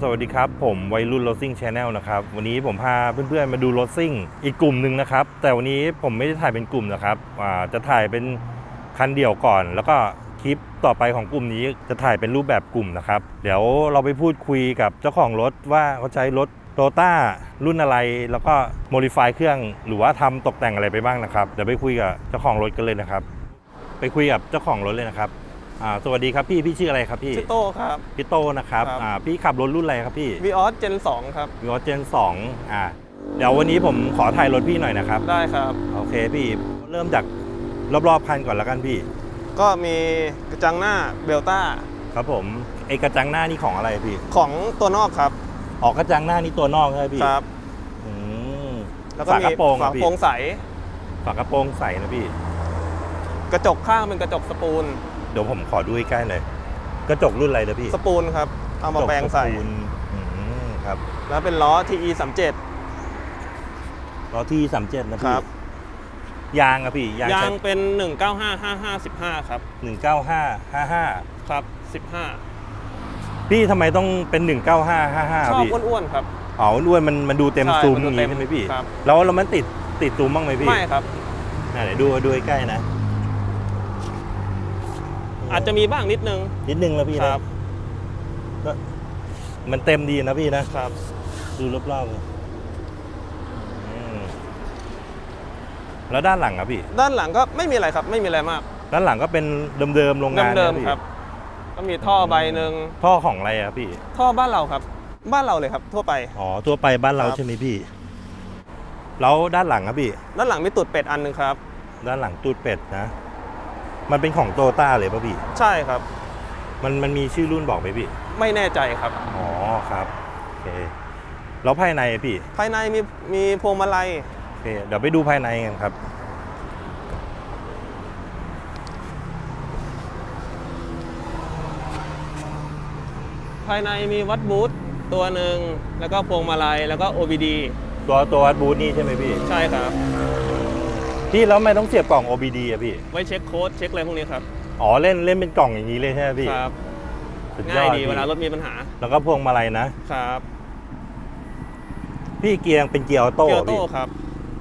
สวัสดีครับ ผมวัยรุ่นรถซิ่งชาแนลนะครับ วันนี้ผมพาเพื่อนๆมาดูรถซิ่งอีกกลุ่มหนึ่งนะครับ แต่วันนี้ผมไม่ได้ถ่ายเป็นกลุ่มนะครับจะถ่ายเป็นคันเดี่ยวก่อน แล้วก็คลิปต่อไปของกลุ่มนี้จะถ่ายเป็นรูปแบบกลุ่มนะครับ เดี๋ยวเราไปพูดคุยกับเจ้าของรถว่าเขาใช้รถโตต้ารุ่นอะไร แล้วก็โมดิฟายเครื่องหรือว่าทำตกแต่งอะไรไปบ้างนะครับ เดี๋ยวไปคุยกับเจ้าของรถกันเลยนะครับ ไปคุยกับเจ้าของรถเลยนะครับ อ่าสวัสดีครับพี่พี่ชื่ออะไรครับพี่ชื่อโต้ครับ พี่โตนะครับครับ อ่าพี่ขับรถรุ่นอะไรครับพี่วีออสเจน2ครับวิวเจนสองอ่าเดี๋ยววันนี้ผมขอถ่ายรถพี่หน่อยนะครับ ได้ครับ โอเคพี่เริ่มจากรอบๆคันก่อนแล้วกันพี่ ก็มีกระจังหน้าเบลต้าครับผมไอกระจังหน้านี่ของอะไรพี่ ของตัวนอกครับ ออกกระจังหน้านี่ตัวนอกใช่ไหมพี่ครับ อืมแล้วก็ฝามีกระโปรงฝาอะกพี่ระโปรงใส ฝากระโปรงใสนะพี่ กระจกข้างเป็นกระจกสปูน เดี๋ยวผมขอดูใกล้ๆหน่อยกระจกรุ่นอะไรนะพี่สปูนครับ เอามาแปลงใส่ กระจกสปูนอืมครับแล้วเป็นล้อ TE 37ล้อที่สามเจ็ดนะคพี่รับยางอะพี่ยางยาใช้งเป็น 19555515ครับหนึ่งเก้าห้าห้าห้าครับ 15พี่ทำไมต้องเป็นหนึ่งเก้าห้าห้าห้าชอบพี่อ้วนๆครับ อ๋ออ้วนมันมันดูเต็มใช่ซูมมันอดูย่างเต็นี้มใช่ไหมพี่ครับ แล้วแล้วมันติดติดซูมบ้างไหมพี่ไม่ครับไหนๆดูดูใกล้ๆนะ อาจจะมีบ้างนิดนึง นิดนึงแล้วพี่คนะรับก็มันเต็มดีนะพี่นะครับ ดูรอบๆเลยอืมแล้วด้านหลังอะพี่ ด้านหลังก็ไม่มีอะไรครับ ไม่มีอะไรมากด้านหลังก็เป็นเดิมๆโรงงานเดิมนะพี่ๆครับ ก็มีท่อใบหนึ่งท่อของอะไรอะพี่ ท่อบ้านเราครับ บ้านเราเลยครับทั่วไป อ๋อทั่วไปบ้านเราครับ ใช่ไหมพี่ แล้วด้านหลังอะพี่ ด้านหลังมีตูดเป็ดอันหนึ่งครับ ด้านหลังตูดเป็ดนะ มันเป็นของโตต้าเลยป่ะพี่ ใช่ครับ มันมันมีชื่อรุ่นบอกไหมพี่ ไม่แน่ใจครับ อ๋อครับโอเคแล้วภายในอะพี่ภายในมีมีพวงมาลัย โอเคเดี๋ยวไปดูภายในกันครับ ภายในมีวัดบูธตัวหนึ่งแล้วก็พวงมาลัยแล้วก็ OBD ตัวตัววัดบูธนี่ใช่ไหมพี่ ใช่ครับ พี่แล้วทำไม่ต้องเสียบกล่อง OBD อะพี่ ไว้เช็คโค้ดเช็คอะไรพวกนี้ครับ อ๋อเล่นเล่นเป็นกล่องอย่างนี้เลยใช่ไหมพี่ครับ สุดยง่าอยดดีพี่เวลารถมีปัญหา แล้วก็พวงมาลัยนะ ครับพี่เกียร์เป็นเกียร์ออโต้เกียร์พี่โต้ครับ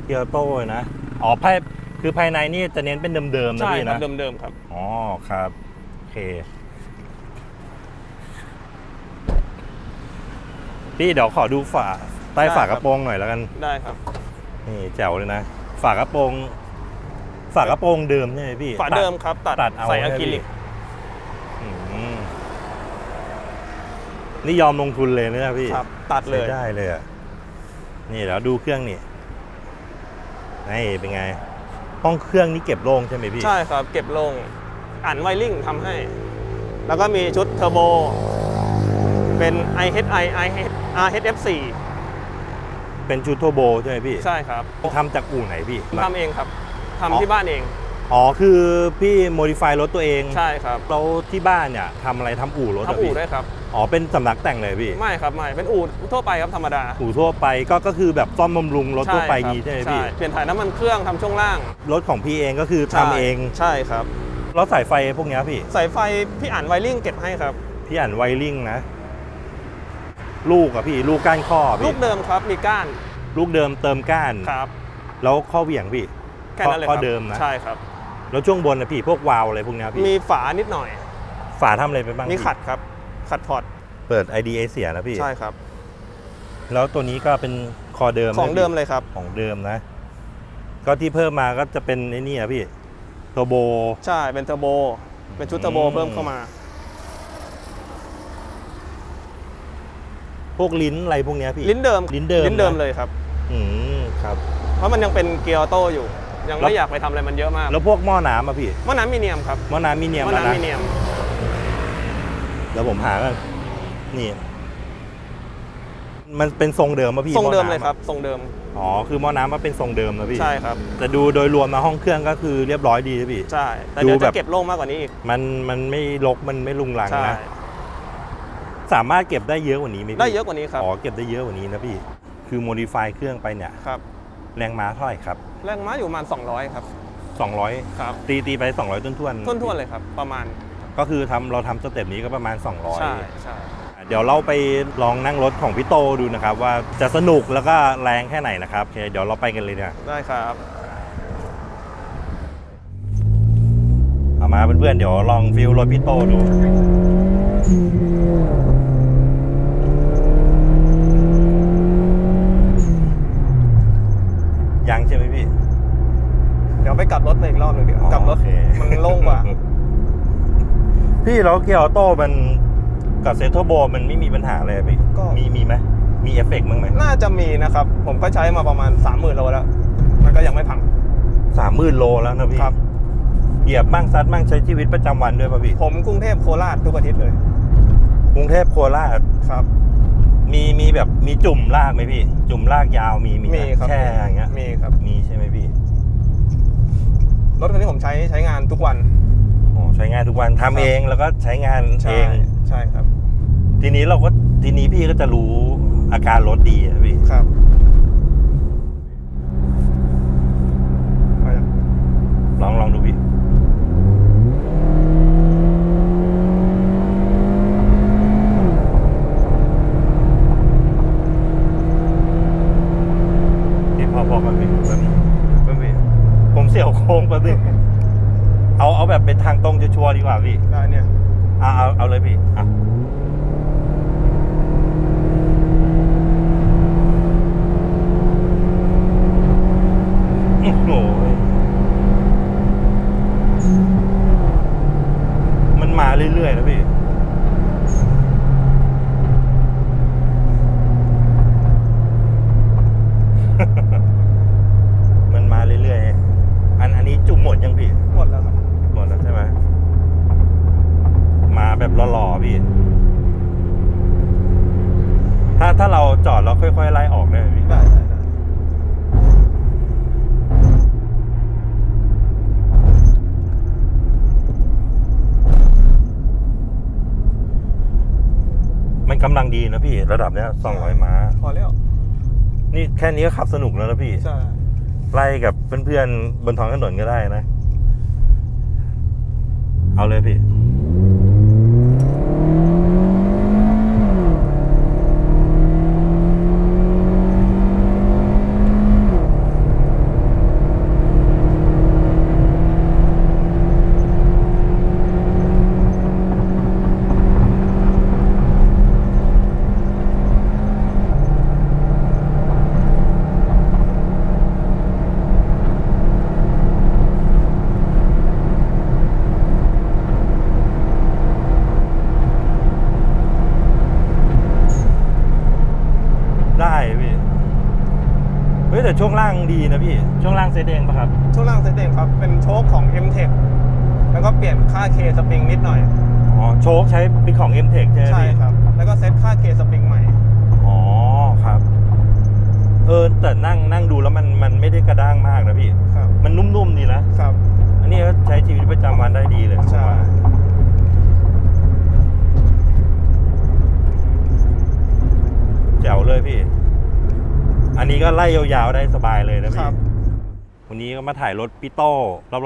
เกียร์ออโต้เลยนะ อ๋อภายคือภายในนี่จะเน้นเป็นเดิมๆนะใช่พี่ครับนะ เดิมๆครับ อ๋อครับ โอเค พี่เดี๋ยวขอดูฝาใต้ได้ฝาคกรับระโปรงหน่อยแล้วกัน ได้ครับ นี่แจ๋วเลยนะ ฝากระโปรง ฝากระโปรงเดิมใช่ไหมพี่ฝาเดิมครับ ตัดตัดเอาใส่ใช่อะไหมคริลิกพี่อืมนี่ยอมลงทุนเลยนะพี่ครับ ตัดเลยใช้ได้เลยอะนี่แล้วดูเครื่องนี่นี่เป็นไง ห้องเครื่องนี่เก็บโล่งใช่ไหมพี่ ใช่ครับ เก็บลงอ่านไวริ่งทำให้ แล้วก็มีชุดเทอร์โบ เป็น IHI IH RHF4 เป็นชุดโทโบใช่ไหมพี่ ใช่ครับทำจากอู่ไหนพี่ทำเองครับอ๋อ ทำที่บ้านเอง อ๋อคือพี่โมดิฟายรถตัวเองใช่ครับแล้วที่บ้านเนี่ยทำอะไรทำอู่รถเหรทำอู่พี่ด้วยครับ อ๋อเป็นสำนักแต่งเลยพี่ ไม่ครับไม่เป็นอู่ทั่วไปครับธรรมดาอู่ทั่วไปก็ก็คือแบบซ่อมบำรุงรถทั่วไปงี้ใช่ไหมพี่ เปลี่ยนถ่ายน้ำมันเครื่องทำช่วงล่างรถของพี่เองก็คือทำใช่เองใช่ครับ แล้วสายไฟพวกเนี้ยพี่ สายไฟพี่อ่านไวริ่งเก็บให้ครับ พี่อ่านไวริงนะ ลูกอะพี่ ลูกก้านข้อลูพี่กเดิมครับมีก้านลูกเดิมเติมก้าน ครับ แล้วข้อเหวี่ยงพี่ แค่นั้นเลยคข้รัอเดิมนะ ใช่ครับ แล้วช่วงบนนะพี่พวกวาล์วอะไรพวกเนี้ยพี่มีฝานิดหน่อย ฝาทำอะไรไปบ้างมีพี่ขัดครับ ขัดพอร์ตเปิด IDA เสียนะพี่ ใช่ครับ แล้วตัวนี้ก็เป็นคอเดิมนะของพี่เดิมเลยครับ ของเดิมนะ ก็ที่เพิ่มมาก็จะเป็นไอ้นี่อะพี่โทโบ ใช่เป็นเทอร์โบ เป็นชุดเทอร์โบอืม เพิ่มเข้ามา พวกลิ้นอะไรพวกเนี้ยพี่ ลิ้นเดิมลิ้นเดิมลิ้นเดิมนะเลยครับ อืมครับ เพราะมันยังเป็นเกียร์ออโต้อยู่ ยังแล้วไม่อยากไปทำอะไรมันเยอะมากแล้วพวกหม้อน้ำอะพี่หม้อน้ำมีเนียมครับหม้อน้ำมีเนียมหม้อแล้วน้ำนะมีเนียมเดี๋ยวผมหากันนี่ มันเป็นทรงเดิมป่ะพี่ทรงเดิมหเลยน้ำอะครับทรงเดิมอ๋อคือหม้อน้ำมันเป็นทรงเดิมนะพี่ใช่ครับแต่ดูโดยรวมนะห้องเครื่องก็คือเรียบร้อยดีนะพี่ใช่แต่เดี๋ยวดูแบจะบเก็บโล่งมากกว่านี้อีกมันมันไม่รกมันไม่ลุงลังใช่นะสามารถเก็บได้เยอะกว่านี้ไหมพี่ได้เยอะกว่านี้ครับอ๋อเก็บได้เยอะกว่านี้นะพี่คือโมดิฟายเครื่องไปเนี่ยครับ แรงม้าเท่าไหร่ครับ แรงม้าอยู่ประมาณ 200 ครับ 200 ครับ ตีตีไป 200ต้นทวนๆทุ่นๆเลยครับ ประมาณ ก็คือทำเราทำสเต็ปนี้ก็ประมาณ 200 ใช่ใช่อะเดี๋ยวเราไปลองนั่งรถของพี่โตดูนะครับ ว่าจะสนุกแล้วก็แรงแค่ไหนนะครับโอเคเดี๋ยวเราไปกันเลยเนี่ยได้ครับเอามาเพื่อนๆเดี๋ยวลองฟิลรถพี่โตดู ยังใช่ไหมพี่ เดี๋ยว ไปกลับรถมาอีกรอบหนึ่งเดี๋ยวกลับรถโอเค มันโล่งกว่า พี่แล้วเกียร์ออโต้มันกับเซตโทโบมันไม่มีปัญหาเลยอะพี่ก็ มีมีไหมมีเอฟเฟกต์มั้างไหมน่าจะมีนะครับ ผมก็ใช้มาประมาณ 30,000โลแล้ว มันก็ยังไม่พัง สามหมื่นโลแล้วนะพี่ครับ เหยียบมั่งซัดมั่งใช้ชีวิตประจำวันด้วยป่ะพี่ผมกรุงเทพโคราชทุกอาทิตย์เลยกรุงเทพโคราชครับ มีมีแบบมีจุ่มลากไหมพี่ จุ่มลากยาวมีมีไหมีครับ แช่อย่างเงี้ยมีครับ มีใช่ไหมพี่ รถคันนี้ผมใช้ใช้งานทุกวัน โอ้ใช้งานทุกวันทำครับเองแล้วก็ใช้งานใช่เองใช่ครับ ทีนี้เราก็ทีนี้พี่ก็จะรู้อาการรถดีอะพี่ ครับไปยัง ลองลองดูพี่ พี่พอพอกันพี่แป๊บนึงแป๊บนึงผมเสี่ยวโค้งแป๊บนึงเอาเอาแบบเป็นทางตรงจะชัวร์ๆดีกว่าพี่ ได้เนี่ยเอาเอาเอาเลยพี่อะโอ้โหมันมาเรื่อยๆนะพี่ มันมาเรื่อยๆ อันอันนี้จุ่มหมดยังพี่ หมดแล้วครับ หมดแล้วใช่ไหม มาแบบหล่อๆพี่ ถ้าถ้าเราจอดแล้วค่อยๆไล่ออกได้ไหมพี่ ได้ได้ได้ มันกำลังดีนะพี่ ระดับเนี้ยสองร้อยม้า พอแล้วนี่แค่นี้ก็ขับสนุกแล้วนะพี่ใช่ไล่กับเพื่อนๆบนท้องถนนก็ได้นะ เอาเลยพี่ ได้พี่ เฮ้ยแต่ ช่วงล่างดีนะพี่ ช่วงล่างเซตเองปะครับ ช่วงล่างเซตเองครับ เป็นโชคของ m t e c h แล้วก็เปลี่ยนค่า K สปริงนิดหน่อย อ๋อ โชคใช้เป็นของ m t e c h ใช่ไหมใช่พี่ครับ แล้วก็เซตค่า K สปริงใหม่ อ๋อครับ เออแต่นั่งนั่งดูแล้วมันมันไม่ได้กระด้างมากนะพี่ ครับ มันนุ่มๆดีนะ ครับ อันนี้ก็ใช้ชีวิตประจำวันได้ดีเลยผมใช่ ว่าแจ๋วเลยพี่ อันนี้ก็ไล่ยาวๆได้สบายเลยนะคพี่ รับวันนี้ก็มาถ่ายรถปิโต้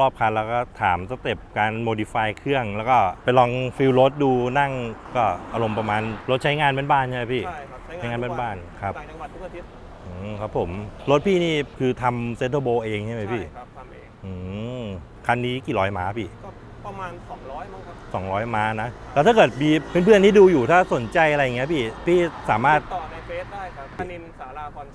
รอบๆคันแล้วก็ถามสเต็ปการโมดิฟายเครื่อง แล้วก็ไปลองฟิลรถดูนั่งก็อารมณ์ประมาณรถใช้งานบ้านๆใช่ไหมพี่ ใช่ครับใช้งานบ้านๆครับ ต่างจังหวัดทุกอาทิตย์อืมครับผม รถพี่นี่คือทำเซนเตอร์โบเองใช่ไหมพี่ใช่ครับทำเองอืมคันนี้กี่ร้อยม้าพี่ ก็ประมาณ 200มั้งครับ200 ม้านะ แล้วถ้าเกิดมีเพื่อนๆที่ดูอยู่ถ้าสนใจอะไรอย่างเงี้ยพี่ พี่สามารถ ติดต่อในเฟซได้ครับธนินทร์สาราพรชัยอืม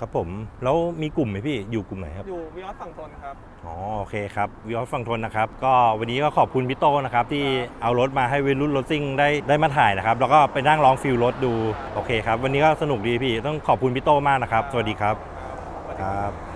ครับผม แล้วมีกลุ่มไหมพี่ อยู่กลุ่มไหนครับ อยู่วิออสฝั่งทนครับ อ๋อโอเคครับวิออฟฟังทนนะครับ ก็วันนี้ก็ขอบคุณพี่โตนะครับ ที่เอารถมาให้วัยรุ่นรถซิ่งได้ได้มาถ่ายนะครับ แล้วก็ไปนั่งลองฟิลรถดู โอเคครับ วันนี้ก็สนุกดีพี่ ต้องขอบคุณพี่โตมากนะครับ สวัสดีครับ ครับครับ